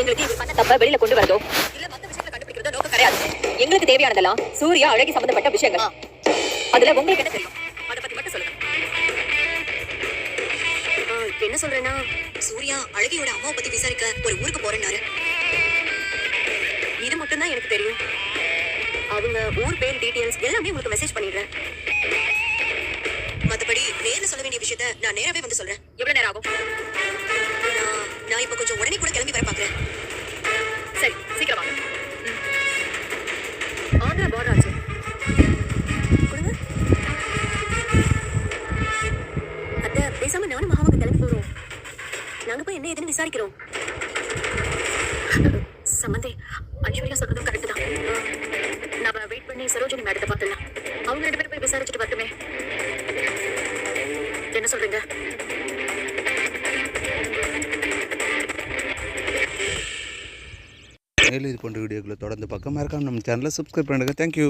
எங்களுக்கு இவர் பண்ண தப்ப வெளியில கொண்டு வரதோ? இல்ல மத்த விஷயங்களை கண்டுபிடிக்கிறதோ நோக்கம் கிடையாது. எங்களுக்கு தேவையானதெல்லாம் சூர்யா அழகி சம்பந்தப்பட்ட விஷயங்கள். அதுல உங்களுக்கு என்ன தெரியும்? அதை பத்தி மட்டும் சொல்லுங்க. என்ன சொல்றேன்னா சூர்யா அழகியோட அம்மாவை பத்தி விசாரிக்க ஒரு ஊருக்கு போறேன்னாரு. இது மட்டும் தான் எனக்கு தெரியும். அவங்க ஊர் பேர் டீடைல்ஸ் எல்லாமே உங்களுக்கு மெசேஜ் பண்ணிடுறேன். மத்தபடி நேர்ல சொல்ல வேண்டிய விஷயத்த நான் நேராவே வந்து சொல்றேன். எவ்வளவு நேரம் ஆகும்? உடனே பார்க்குறேன் சரி சீக்கிரம். வாங்க ஆந்திரா பார்டர் ஆச்சு. கொடுங்க. அத்தை பேசாம நானும் மகாவுக்கு கிளம்பி போகிறோம் நாங்கள் போய் என்ன ஏதுன்னு விசாரிக்கிறோம். சம்மந்தி ஐஸ்வர்யா சொல்றதும் கரெக்ட் தான். நம்ம வெயிட் பண்ணி சரோஜினி மேடத்தை பார்த்துடலாம். அவங்க ரெண்டு பேரும் போய் விசாரிச்சுட்டு வரட்டுமே. என்ன சொல்றீங்க? மேலும் இது போன்ற வீடியோக்களை தொடர்ந்து பக்கமாக மறக்காம நம்ம சேனலை சப்ஸ்கிரைப் பண்ணுங்கள் தேங்க்யூ